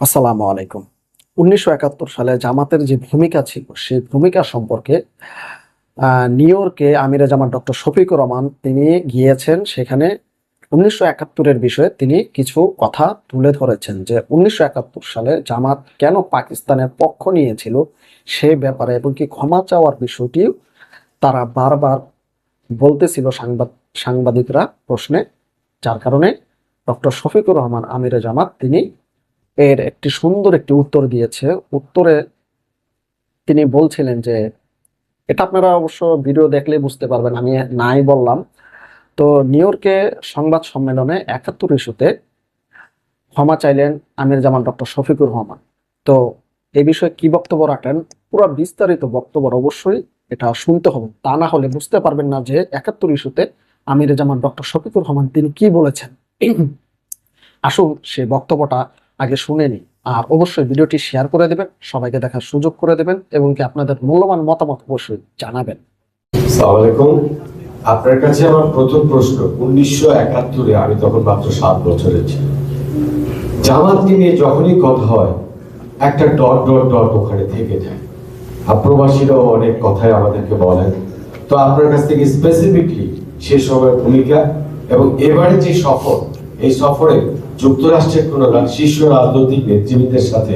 আসসালামু আলাইকুম। উনিশশো একাত্তর সালে জামাতের যে ভূমিকা ছিল, সেই ভূমিকা সম্পর্কে নিউ ইয়র্কে আমিরে জামাত ডক্টর শফিকুর রহমান তিনি গিয়েছেন সেখানে। উনিশশো একাত্তরের বিষয়ে তিনি কিছু কথা তুলে ধরেছেন যে উনিশশো একাত্তর সালে জামাত কেন পাকিস্তানের পক্ষ নিয়েছিল সে ব্যাপারে এবং কি ক্ষমা চাওয়ার বিষয়টি তারা বারবার বলতেছিল সাংবাদ, সাংবাদিকরা প্রশ্নে, যার কারণে ডক্টর শফিকুর রহমান আমিরে জামাত তিনি এর একটি সুন্দর একটি উত্তর দিয়েছে। উত্তরে তিনি বলছিলেন যে, এটা আপনারা অবশ্য ভিডিও দেখলে বুঝতে পারবেন, আমি নাই বললাম। তো নিউ ইয়র্কে সংবাদ সম্মেলনে একাত্তর ইস্যুতে ক্ষমা চাইলেন আমির জামান ডক্টর শফিকুর রহমান। তো এই বিষয়ে কি বক্তব্য রাখেন? পুরো বিস্তারিত বক্তব্য অবশ্যই এটা শুনতে হবে। তা না হলে বুঝতে পারবেন না যে একাত্তর ইস্যুতে আমির জামান ডক্টর শফিকুর রহমান তিনি কি বলেছেন। আসুন সে বক্তব্যটা আগে শুনে নিই আর অবশ্যই ভিডিওটি শেয়ার করে দেবেন, সবাইকে দেখার সুযোগ করে দেবেন এবং কি আপনাদের মূল্যবান মতামত অবশ্যই জানাবেন। আপনার কাছে আমার প্রথম প্রশ্ন, উনিশশো একাত্তরে আমি তখন মাত্র সাত বছরের ছিলাম। জামাতকে নিয়ে যখনই কথা হয়, একটা ডট ডট ডট ওখানে থেকে যায়। আর প্রবাসীরাও অনেক কথাই আমাদেরকে বলেন। তো আপনার কাছ থেকে স্পেসিফিকলি সে সময়ের ভূমিকা এবং এবারে যে সফর, এই সফরে যুক্তরাষ্ট্রের কোন শীর্ষ রাজনৈতিক নেতৃবৃন্দের সাথে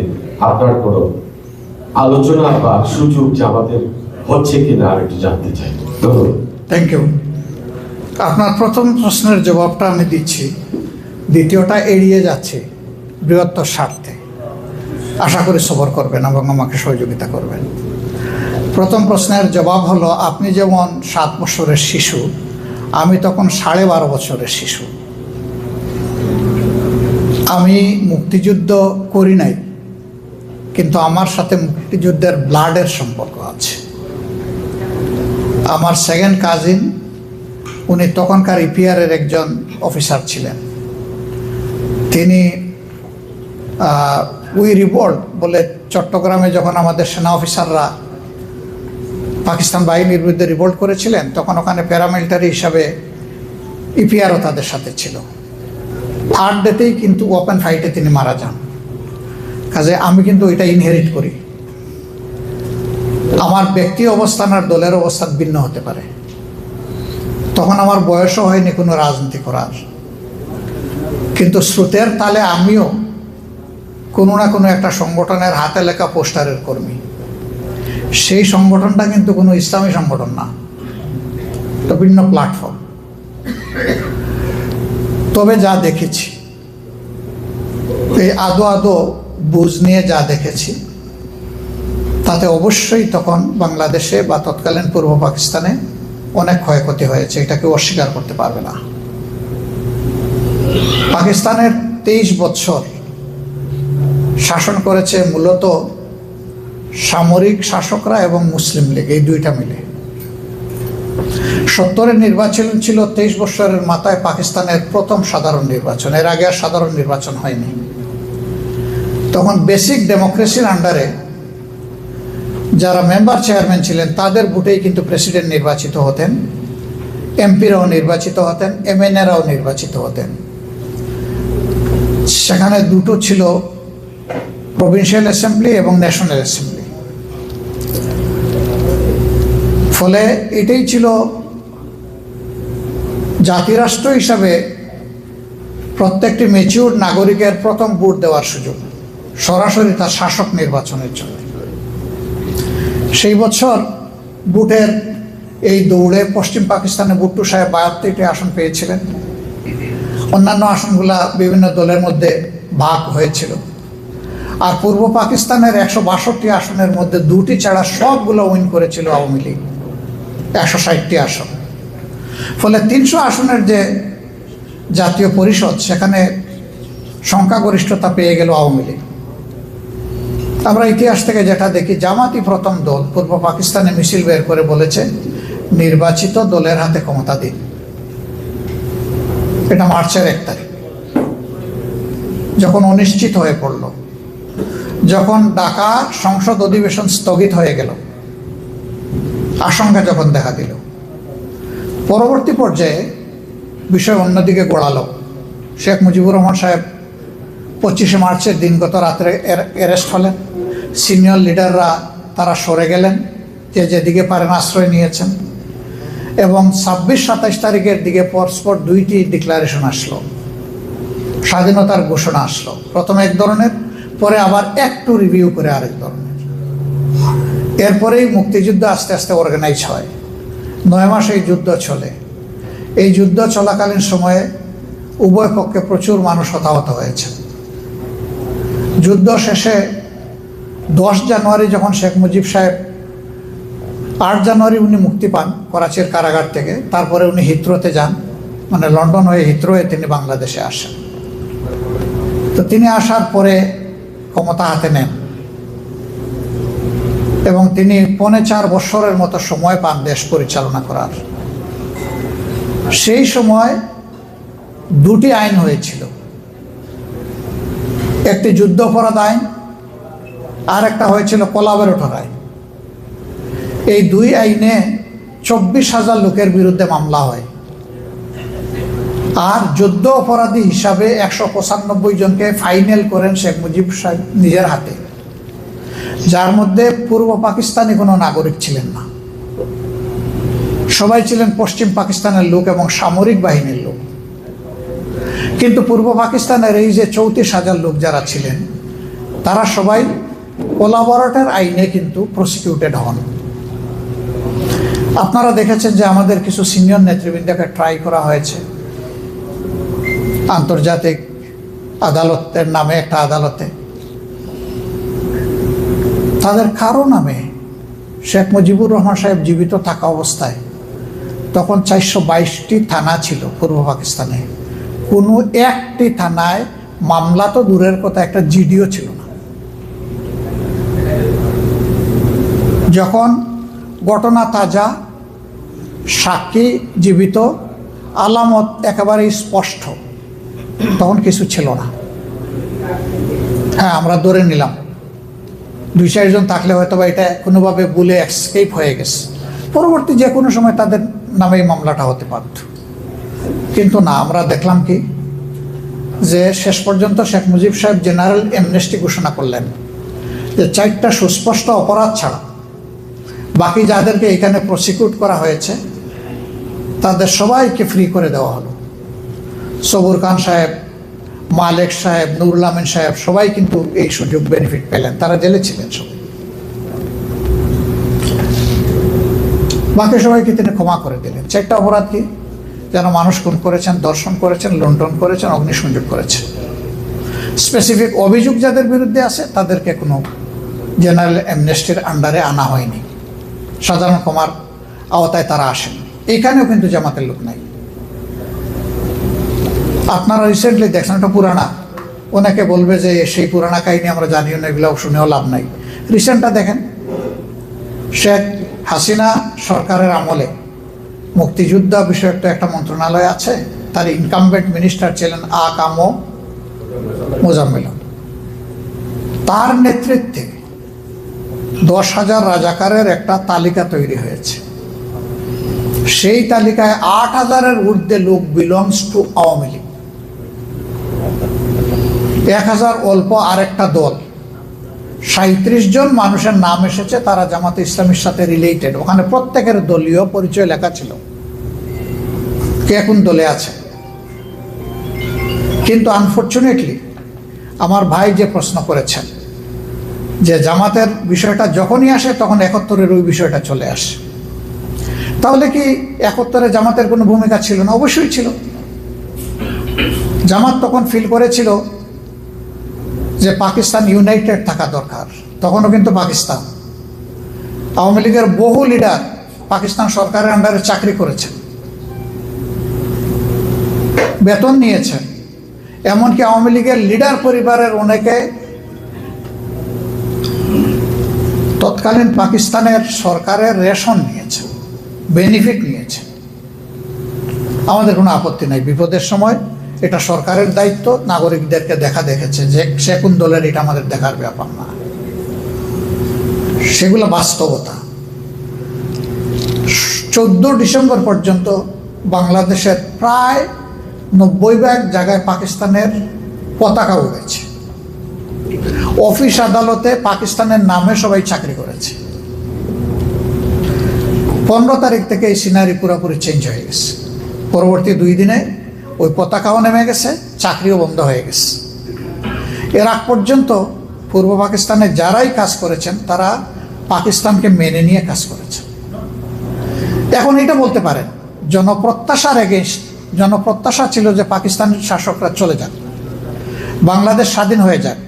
আপনার কোনো আলোচনা বা সুযোগ জামাতের হচ্ছে কিনা আর একটু জানতে চাই। থ্যাংক ইউ আপনার প্রথম প্রশ্নের জবাবটা আমি দিচ্ছি। দ্বিতীয়টা এড়িয়ে যাচ্ছে বৃহত্তর স্বার্থে। আশা করি সবর করবেন এবং আমাকে সহযোগিতা করবেন। প্রথম প্রশ্নের জবাব হলো, আপনি যেমন সাত বছরের শিশু, আমি তখন সাড়ে বারো বছরের শিশু। আমি মুক্তিযুদ্ধ করি নাই, কিন্তু আমার সাথে মুক্তিযুদ্ধের ব্লাডের সম্পর্ক আছে। আমার সেকেন্ড কাজিন উনি তখনকার ইপিআরের একজন অফিসার ছিলেন। তিনি উই রিভোল্ট বলে চট্টগ্রামে যখন আমাদের সেনা অফিসাররা পাকিস্তান বাহিনীর বিরুদ্ধে রিভোল্ট করেছিলেন, তখন ওখানে প্যারামিলিটারি হিসাবে ইপিআরও তাদের সাথে ছিল। থার্ড ডেতেই কিন্তু ওপেন ফাইটে তিনি মারা যান। কাজে আমি কিন্তু এটা ইনহেরিট করি। আমার ব্যক্তি অবস্থান আর দলের অবস্থান ভিন্ন হতে পারে। তখন আমার বয়সও হয়নি কোনো রাজনীতি করার। কিন্তু স্রোতের তালে আমিও কোনো না কোনো একটা সংগঠনের হাতে লেখা পোস্টারের কর্মী। সেই সংগঠনটা কিন্তু কোনো ইসলামী সংগঠন না। ভিন্ন প্ল্যাটফর্ম তবে যা দেখেছি, এই আদো আদো বুঝ নিয়ে যা দেখেছি, তাতে অবশ্যই তখন বাংলাদেশে বা তৎকালীন পূর্ব পাকিস্তানে অনেক ক্ষয়ক্ষতি হয়েছে এটা কেউ অস্বীকার করতে পারবে না। পাকিস্তানের তেইশ বছর শাসন করেছে মূলত সামরিক শাসকরা এবং মুসলিম লীগ, এই দুইটা মিলে। সত্তরের নির্বাচন ছিল, তেইশ বছরের মাথায় পাকিস্তানের প্রথম সাধারণ নির্বাচন। এর আগে আর সাধারণ নির্বাচন হয়নি। তখন বেসিক ডেমোক্রেসির আন্ডারে যারা মেম্বার চেয়ারম্যান ছিলেন, তাদের ভোটেই কিন্তু প্রেসিডেন্ট নির্বাচিত হতেন। এমপিরাও নির্বাচিত হতেন এমএনএরাও নির্বাচিত হতেন। সেখানে দুটো ছিল প্রভিন্সিয়াল অ্যাসেম্বলি এবং ন্যাশনাল অ্যাসেম্বলি ফলে এটাই ছিল জাতিরাষ্ট্র হিসাবে প্রত্যেকটি মেচিউর নাগরিকের প্রথম ভোট দেওয়ার সুযোগ, সরাসরি তার শাসক নির্বাচনের জন্য। সেই বছর বুটের এই দৌড়ে পশ্চিম পাকিস্তানে বুট্টু সাহেব বাহাত্তরটি আসন পেয়েছিলেন। অন্যান্য আসনগুলা বিভিন্ন দলের মধ্যে ভাগ হয়েছিল। আর পূর্ব পাকিস্তানের একশো বাষট্টি আসনের মধ্যে দুটি ছাড়া সবগুলো উইন করেছিল আওয়ামী লীগ, একশো ষাটটি আসন। ফলে তিনশো আসনের যে জাতীয় পরিষদ, সেখানে সংখ্যাগরিষ্ঠতা পেয়ে গেল আওয়ামী লীগ। আমরা ইতিহাস থেকে যেটা দেখি, জামাতি প্রথম দল পূর্ব পাকিস্তানে মিছিল বের করে বলেছে, নির্বাচিত দলের হাতে ক্ষমতা দিন। এটা মার্চের এক তারিখ। যখন অনিশ্চিত হয়ে পড়ল, যখন ঢাকা সংসদ অধিবেশন স্থগিত হয়ে গেল, আশঙ্কা যখন দেখা দিল পরবর্তী পর্যায়ে বিষয় অন্যদিকে গড়ালো। শেখ মুজিবুর রহমান সাহেব পঁচিশে মার্চের দিনগত রাত্রে অ্যারেস্ট হলেন। সিনিয়র লিডাররা তারা সরে গেলেন, যে যেদিকে পারেন আশ্রয় নিয়েছেন। এবং ছাব্বিশ সাতাইশ তারিখের দিকে পরস্পর দুইটি ডিক্লারেশন আসলো। স্বাধীনতার ঘোষণা আসলো। প্রথমে এক ধরনের, পরে আবার একটু রিভিউ করে আরেক ধরনের। এরপরেই মুক্তিযুদ্ধ আস্তে আস্তে অর্গানাইজ হয়। নয় মাস এই যুদ্ধ চলে। এই যুদ্ধ চলাকালীন সময়ে উভয় পক্ষে প্রচুর মানুষ হতাহত হয়েছে। যুদ্ধ শেষে দশ জানুয়ারি যখন শেখ মুজিব সাহেব আট জানুয়ারি উনি মুক্তি পান করাচির কারাগার থেকে, তারপরে উনি হিত্রোতে যান মানে লন্ডন হয়ে হিথ্রোয়ে তিনি বাংলাদেশে আসেন। তো তিনি আসার পরে ক্ষমতা হাতে নেন। এবং তিনি পৌনে চার বছরের মতো সময় পান দেশ পরিচালনা করার। সেই সময় দুটি আইন হয়েছিল। একটি যুদ্ধ অপরাধ আইন, আর একটা হয়েছিল কোলাবরেটর আইন। এই দুই আইনে চব্বিশ হাজার লোকের বিরুদ্ধে মামলা হয়। আর যুদ্ধ অপরাধী হিসাবে একশো পঁচানব্বই জনকে ফাইনাল করেন শেখ মুজিব সাহেব নিজের হাতে। যার মধ্যে পূর্ব পাকিস্তানি কোনো নাগরিক ছিলেন না। সবাই ছিলেন পশ্চিম পাকিস্তানের লোক এবং সামরিক বাহিনীর লোক। কিন্তু পূর্ব পাকিস্তানের এই যে চৌত্রিশ হাজার লোক যারা ছিলেন, তারা সবাই কোলাবরেটর আইনে কিন্তু প্রসিকিউটেড হন। আপনারা দেখেছেন যে আমাদের কিছু সিনিয়র নেতৃবৃন্দকে ট্রাই করা হয়েছে। আন্তর্জাতিক আদালতের নামে একটা আদালতে। তাদের কারও নামে শেখ মুজিবুর রহমান সাহেব জীবিত থাকা অবস্থায় তখন চারশো বাইশটি থানা ছিল পূর্ব পাকিস্তানে। কোনো একটি থানায় মামলা তো দূরের কথা, একটা জিডিও ছিল না। যখন ঘটনা তাজা, সাক্ষী জীবিত, আলামত একেবারেই স্পষ্ট, তখন কিছু ছিল না। হ্যাঁ আমরা ধরে নিলাম। দুই চারজন থাকলে হয়তো বা এটা কোনোভাবে বলে এক্সকেপ হয়ে গেছে। পরবর্তী যে কোনো সময় তাদের নামে মামলাটা হতে পারত কিন্তু না, আমরা দেখলাম কি? যে শেষ পর্যন্ত শেখ মুজিব সাহেব জেনারেল এমনেস্টি ঘোষণা করলেন যে চারটা সুস্পষ্ট অপরাধ ছাড়া বাকি যাদেরকে এখানে প্রসিকিউট করা হয়েছে, তাদের সবাইকে ফ্রি করে দেওয়া হলো। সবুর খান সাহেব মালেক সাহেব, নুরুল আমিন সাহেব, সবাই কিন্তু এই সুযোগ বেনিফিট পেলেন। তারা জেলে ছিলেন সবাই। বাকি সবাইকে তিনি ক্ষমা করে দিলেন। চারটা অপরাধ কি? যেন মানুষ খুন করেছেন, দর্শন করেছেন, লুণ্ঠন করেছেন অগ্নিসংযোগ করেছেন। স্পেসিফিক অভিযোগ যাদের বিরুদ্ধে আছে, তাদেরকে কোনো জেনারেল অ্যামনেস্টির আন্ডারে আনা হয়নি। সাধারণ ক্ষমার আওতায় তারা আসেন এখানেও কিন্তু জামাতের লোক নাই। আপনারা রিসেন্টলি দেখছেন একটা পুরানা। ওনাকে বলবে যে সেই পুরানা কাহিনী আমরা জানিও না এগুলো শুনেও লাভ নাই। রিসেন্টটা দেখেন, শেখ হাসিনা সরকারের আমলে মুক্তিযোদ্ধা বিষয়ক তো একটা মন্ত্রণালয় আছে, তার ইনকামবেন্ট মিনিস্টার ছিলেন আ কামো মোজাম্মেল। তার নেতৃত্বে দশ হাজার রাজাকারের একটা তালিকা তৈরি হয়েছে। সেই তালিকায় আট হাজারের ঊর্ধ্বে লোক বিলংস টু আওয়ামী এক হাজার অল্প আরেকটা দল। সাঁত্রিশ জন মানুষের নাম এসেছে, তারা জামাতে ইসলামের সাথে রিলেটেড ওখানে প্রত্যেকের দলীয় পরিচয় লেখা ছিল। কে কোন দলে আছে? কিন্তু আনফর্চুনেটলি আমার ভাই যে প্রশ্ন করেছেন, যে জামাতের বিষয়টা যখনই আসে, তখন একাত্তরের ওই বিষয়টা চলে আসে। তাহলে কি একাত্তরে জামাতের কোনো ভূমিকা ছিল না? অবশ্যই ছিল। জামাত তখন ফিল করেছিল যে পাকিস্তান ইউনাইটেড থাকা দরকার, তখনও কিন্তু পাকিস্তান। আওয়ামী লীগের বহু লিডার পাকিস্তান সরকারের আন্ডারে চাকরি করেছেন। বেতন নিয়েছেন। এমনকি আওয়ামী লীগের লিডার পরিবারের অনেকে তৎকালীন পাকিস্তানের সরকারের রেশন নিয়েছে বেনিফিট নিয়েছে আমাদের কোনো আপত্তি নাই। বিপদের সময় এটা সরকারের দায়িত্ব, নাগরিকদেরকে দেখা দেখেছে যে সে কোন দলের, এটা আমাদের দেখার ব্যাপার না। সেগুলো বাস্তবতা। চোদ্দ ডিসেম্বর পর্যন্ত বাংলাদেশের প্রায় নব্বই ব্যাগ জায়গায় পাকিস্তানের পতাকা উড়েছে। অফিস আদালতে পাকিস্তানের নামে সবাই চাকরি করেছে। পনেরো তারিখ থেকে এই সিনারি পুরোপুরি চেঞ্জ হয়ে গেছে। পরবর্তী দুই দিনে ওই পতাকাও নেমে গেছে, চাকরিও বন্ধ হয়ে গেছে। এর আগ পর্যন্ত পূর্ব পাকিস্তানে যারাই কাজ করেছেন, তারা পাকিস্তানকে মেনে নিয়ে কাজ করেছেন। এখন এটা বলতে পারেন, জনপ্রত্যাশার এগেনস্ট জনপ্রত্যাশা ছিল যে পাকিস্তানের শাসকরা চলে যান বাংলাদেশ স্বাধীন হয়ে যাক।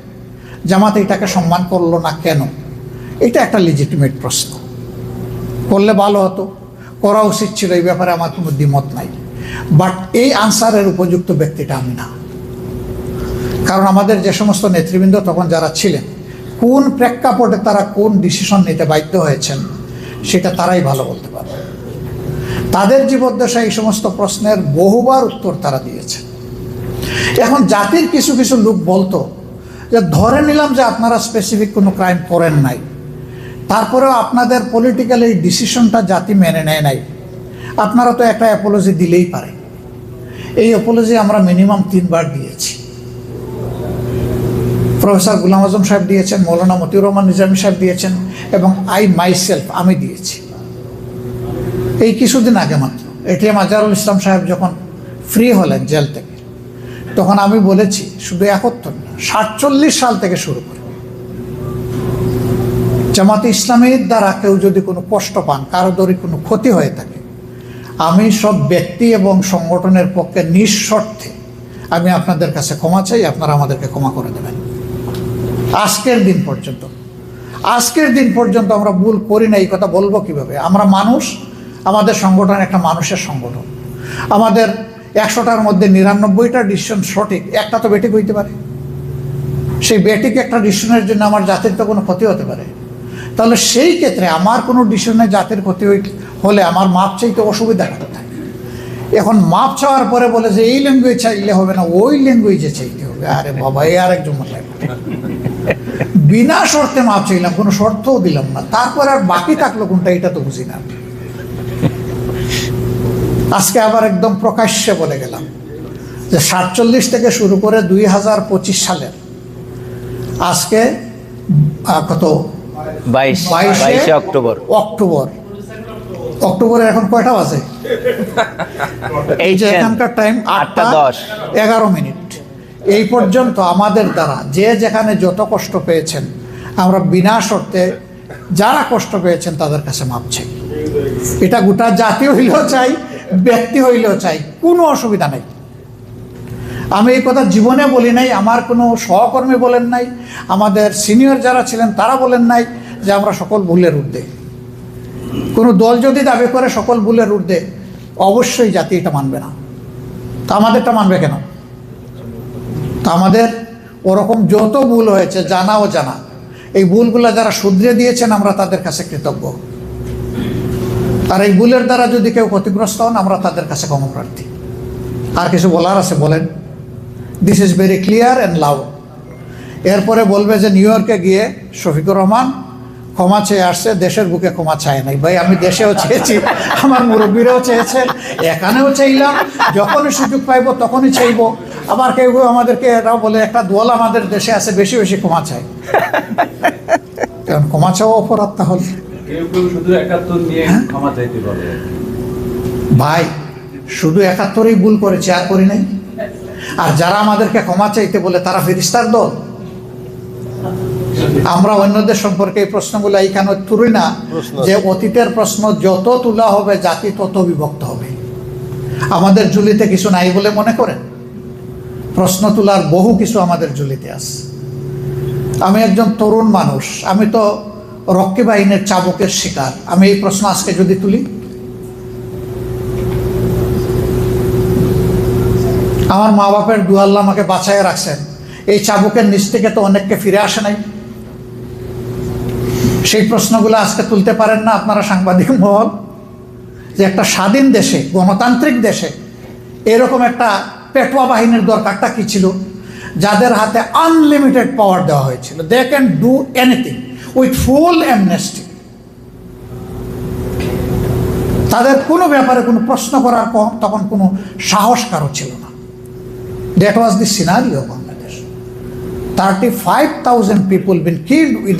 জামাত এটাকে সম্মান করল না কেন? এটা একটা লিজিটিমেট প্রশ্ন। করলে ভালো হতো, করা উচিত ছিল, এই ব্যাপারে আমার কোনো দ্বিমত নাই। বাট এই আনসারের উপযুক্ত ব্যক্তিটা আমি না। কারণ আমাদের যে সমস্ত নেতৃবৃন্দ তখন যারা ছিলেন, কোন প্রেক্ষাপটে তারা কোন ডিসিশন নিতে বাধ্য হয়েছেন, সেটা তারাই ভালো বলতে পারবে। তাদের জীবদ্দশা এই সমস্ত প্রশ্নের বহুবার উত্তর তারা দিয়েছে। এখন জাতির কিছু কিছু লোক বলতো যে, ধরে নিলাম যে আপনারা স্পেসিফিক কোনো ক্রাইম করেন নাই। তারপরেও আপনাদের পলিটিক্যাল এই ডিসিশনটা জাতি মেনে নেয় নাই। আপনারা তো একটা অ্যাপোলজি দিলেই পারে। এই অ্যাপোলজি আমরা মিনিমাম তিনবার দিয়েছি। প্রফেসর গুলাম আজম সাহেব দিয়েছেন মৌলানা মতিউর রহমান নিজামী সাহেব দিয়েছেন এবং আই মাইসেলফ আমি দিয়েছি। এই কিছুদিন আগে মাত্র এটিএম আজহারুল ইসলাম সাহেব যখন ফ্রি হলেন জেল থেকে, তখন আমি বলেছি, শুধু একত্তর না, সাতচল্লিশ সাল থেকে শুরু করে। জামাতে ইসলামের দ্বারা কেউ যদি কোনো কষ্ট পান, কারও দরে কোনো ক্ষতি হয়ে থাকে আমি সব ব্যক্তি এবং সংগঠনের পক্ষে নিঃশর্তে আমি আপনাদের কাছে ক্ষমা চাই, আপনারা আমাদেরকে ক্ষমা করে দেবেন। আজকের দিন পর্যন্ত। আজকের দিন পর্যন্ত আমরা ভুল করি না, এই কথা বলব কীভাবে? আমরা মানুষ, আমাদের সংগঠন একটা মানুষের সংগঠন। আমাদের একশোটার মধ্যে নিরানব্বইটা ডিসিশন সঠিক, একটা তো বেটিক হইতে পারে। সেই বেটিক একটা ডিসিশনের জন্য আমার জাতির তো কোনো ক্ষতি হতে পারে। তাহলে সেই ক্ষেত্রে আমার কোনো ডিসিশনে জাতির ক্ষতি হই- হলে আমার মাপ চাইতে অসুবিধা কোথায় এখন মাপ চাওয়ার পরে বলে যে এই ল্যাঙ্গুয়েজ চাইলে হবে না ওই ল্যাঙ্গুয়েজে চাইতে হবে। আরে বাবা এই আরেকজন বিনা শর্তে মাপ চাইলাম কোনো শর্তও দিলাম না। তারপর আর বাকি থাকল কোনটা এটা তো বুঝি না। আজকে আবার একদম প্রকাশ্যে বলে গেলাম যে সাতচল্লিশ থেকে শুরু করে দুই হাজার পঁচিশ সালের আজকে কত? বাইশ বাইশে বাইশে অক্টোবর। অক্টোবর। অক্টোবরে এখন কয়টা বাজে? এই যে এখানকার টাইম আটটা দশ। এগারো মিনিট। এই পর্যন্ত আমাদের দ্বারা যে যেখানে যত কষ্ট পেয়েছেন আমরা বিনা শর্তে যারা কষ্ট পেয়েছেন তাদের কাছে মাপ চাই। এটা গোটা জাতি হইলেও চাই ব্যক্তি হইলেও চাই কোনো অসুবিধা নেই। আমি এই কথা জীবনে বলি নাই আমার কোনো সহকর্মী বলেন নাই আমাদের সিনিয়র যারা ছিলেন তারা বলেন নাই যে আমরা সকল ভুলের ঊর্ধ্বে। কোনো দল যদি দাবি করে সকল ভুলের ঊর্ধ্বে, অবশ্যই জাতি এটা মানবে না। তা আমাদেরটা মানবে কেন? তা আমাদের ওরকম যত ভুল হয়েছে, জানা ও জানা, এই ভুলগুলো যারা শুধরে দিয়েছেন, আমরা তাদের কাছে কৃতজ্ঞ। আর এই ভুলের দ্বারা যদি কেউ ক্ষতিগ্রস্ত হন, আমরা তাদের কাছে ক্ষমপ্রার্থী আর কিছু বলার আছে, বলেন। This is very clear and loud এরপরে বলবে যে, নিউ ইয়র্কে গিয়ে শফিকুর রহমান ক্ষমা চেয়ে আসছে দেশের বুকে ক্ষমা চায় নাই। ভাই আমি দেশেও চেয়েছি আমার মুরব্বীরাও চেয়েছেন এখানেও চাইলাম যখনই সুযোগ পাইবো তখনই চাইব। আবার কেউ কেউ আমাদেরকে এরাও বলে একটা দল আমাদের দেশে আছে বেশি বেশি ক্ষমা চায়। কারণ ক্ষমা চাওয়া অপরাধ তাহলে। পারে। ভাই শুধু একাত্তরেই ভুল করেছে আর করি নাই। আর যারা আমাদেরকে ক্ষমা চাইতে বলে তারা ফিরিস্তার দল। আমরা অন্যদের সম্পর্কে এই প্রশ্নগুলো এইখানে তুলি না যে অতীতের প্রশ্ন যত তোলা হবে জাতি তত বিভক্ত হবে। আমাদের জুলিতে কিছু নাই বলে মনে করেন? প্রশ্ন তোলার বহু কিছু আমাদের ঝুলিতে আছে। আমি একজন তরুণ মানুষ আমি তো রক্ষী বাহিনীর চাবকের শিকার। আমি এই প্রশ্ন আজকে যদি তুলি? আমার মা বাপের দুয়াল্লা আমাকে বাঁচায় রাখছেন। এই চাবুকের নিচ থেকে তো অনেককে ফিরে আসে নাই। সেই প্রশ্নগুলো আজকে তুলতে পারেন না আপনারা সাংবাদিক মহল যে একটা স্বাধীন দেশে গণতান্ত্রিক দেশে এরকম একটা পেটোয়া বাহিনীর দরকারটা কি ছিল? যাদের হাতে আনলিমিটেড পাওয়ার দেওয়া হয়েছিল। They can do anything with full amnesty তাদের কোনো ব্যাপারে কোনো প্রশ্ন করার তখন কোনো সাহস কারও ছিল না। That was the scenario Bangladesh 35,000 people been killed with